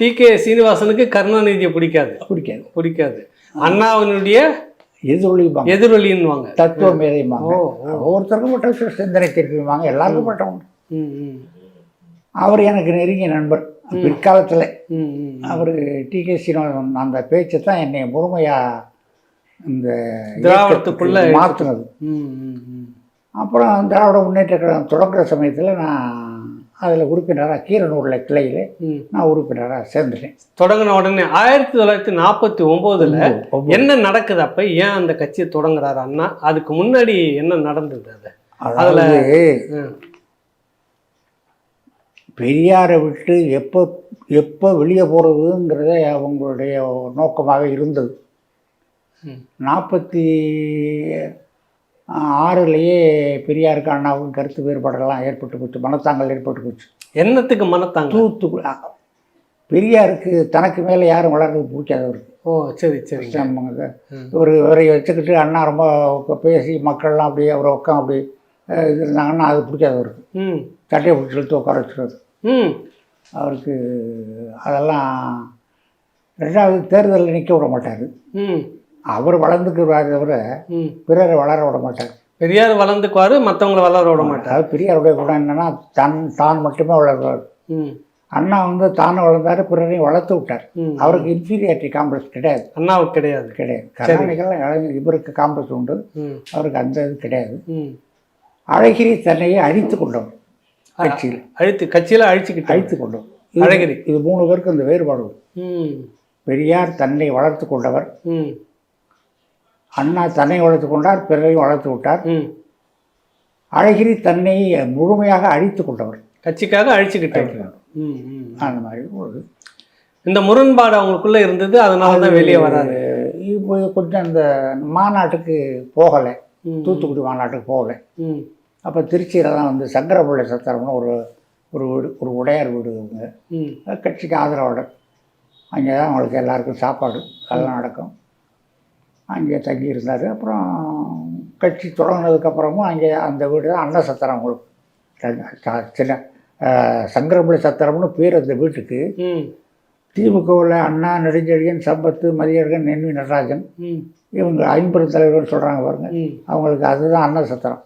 D K சீனிவாசனுக்கு கருணாநிதியை பிடிக்காது. பிடிக்காது. பிடிக்காது. அண்ணாவினுடைய எதிரொலிப்பாங்க. எதிரொலின்னுவாங்க. தத்துவ மேதைப்பாங்க ஓ, ஒவ்வொருத்தருக்கும் பட்ட சிந்தனை திருப்பிவாங்க எல்லாருக்கும் பட்டவங்க. ம் ம். அவர் எனக்கு நெருங்கிய நண்பர். பிற்காலத்தில். அவர் டி கே சீனிவாசன் அந்த பேச்சு தான் என்னை முழுமையாக இந்த திராவிடத்துக்குள்ள இயக்கத்துக்கு மாத்துனது. ம் ம் ம். அப்புறம் திராவிட முன்னேற்ற கழகம் தொடங்குற சமயத்தில் நான் அதில் உறுப்பினராக கீரனூரில் கிளையில் நான் உறுப்பினராக சேர்ந்துட்டேன் தொடங்கின உடனே ஆயிரத்தி தொள்ளாயிரத்தி நாற்பத்தி ஒம்போதுல. என்ன நடக்குது அப்ப ஏன் அந்த கட்சியை தொடங்குறாரு அண்ணா அதுக்கு முன்னாடி என்ன நடந்தது அது ம். பெரியாரை விட்டு எப்போ எப்போ வெளியே போகிறதுங்கிறதே அவங்களுடைய நோக்கமாக இருந்தது. நாற்பத்தி ஆறுலேயே பெரியாருக்கு அண்ணாவுக்கும் கருத்து வேறுபாடெல்லாம் ஏற்பட்டு போச்சு. மனத்தாங்கல் ஏற்பட்டு போச்சு. என்னத்துக்கு மனத்தாங்க தூத்துக்குடி பெரியாருக்கு தனக்கு மேலே யாரும் வளர்றது பிடிக்காதவருக்கு ஓ சரி ம். ஒரு இவரை வச்சுக்கிட்டு அண்ணா ரொம்ப பேசி மக்கள்லாம் அப்படியே அவரை உட்காந்து அப்படி இது இருந்தாங்கன்னா அது பிடிக்காதவருக்கு ம். சட்டையை பிடிச்சி இழுத்து உட்கார வச்சுருவாரு. ம். அவருக்கு அதெல்லாம் ரெண்டாவது தேர்தலில் நிற்க விட மாட்டார். ம். அவர் வளர்ந்துக்கிறாரு தவிர பிறரை வளர விட மாட்டார். பெரியார் வளர்ந்துக்குவாரு மற்றவங்கள வளர விட மாட்டார். பெரியாருடைய குணம் என்னன்னா தன் தான் மட்டுமே வளர்வார். ம். அண்ணா வந்து தானும் வளர்ந்தாரு பிறரையும் வளர்த்து விட்டார். அவருக்கு இன்ஃபீரியாரிட்டி காம்ப்ளெக்ஸ் கிடையாது. அண்ணாவுக்கு கிடையாது. கிடையாது. கருணாநிதிக்கெல்லாம் இளைஞ- இவருக்கு காம்ப்ளெக்ஸ் உண்டு. அவருக்கு அந்த இது கிடையாது. அழகிரி தன்னையே அழித்து கொண்டவர் கட்சியில். அழித்து கட்சியில அழிச்சுக்கிட்டு அழித்து கொண்டவர். அழகிரி. இது மூணு பேருக்கு இந்த வேறுபாடு பெரியார் தன்னை வளர்த்து கொண்டவர். ம். அண்ணா தன்னை வளர்த்து கொண்டார் பிறரையும் வளர்த்து விட்டார். ம். அழகிரி தன்னை முழுமையாக அழித்து கொண்டவர். கட்சிக்காக அழிச்சுக்கிட்டாரு ம் ம் அந்த மாதிரி ஒரு இந்த முரண்பாடு அவங்களுக்குள்ள இருந்தது அதனால தான் வெளியே வராது இப்போ கொஞ்சம் அந்த மாநாட்டுக்கு போகலை. தூத்துக்குடி மாநாட்டுக்கு போகலை. அப்போ திருச்சியில் தான் வந்து சங்கரபிள்ளை சத்திரம்னு ஒரு ஒரு வீடு ஒரு உடையார் வீடு அவங்க ம். கட்சிக்கு ஆதரவாளர். அங்கே தான் அவங்களுக்கு எல்லாருக்கும் சாப்பாடு அதெல்லாம் நடக்கும் அங்கே தங்கி இருந்தார் அப்புறம் கட்சி தொடங்கினதுக்கப்புறமும் அங்கே அந்த வீடு தான் அன்ன சத்திரம் ச- சின்ன சங்கரபிள்ளை சத்திரம்னு பேர் அந்த வீட்டுக்கு. திமுகவில் அண்ணா நெடுஞ்செழியன் சம்பத்து மதியழகன் நென்வி நடராஜன் இவங்க ஐம்பெரும் தலைவர்கள் சொல்கிறாங்க பாருங்க. ம். அவங்களுக்கு அதுதான் அன்ன சத்திரம்.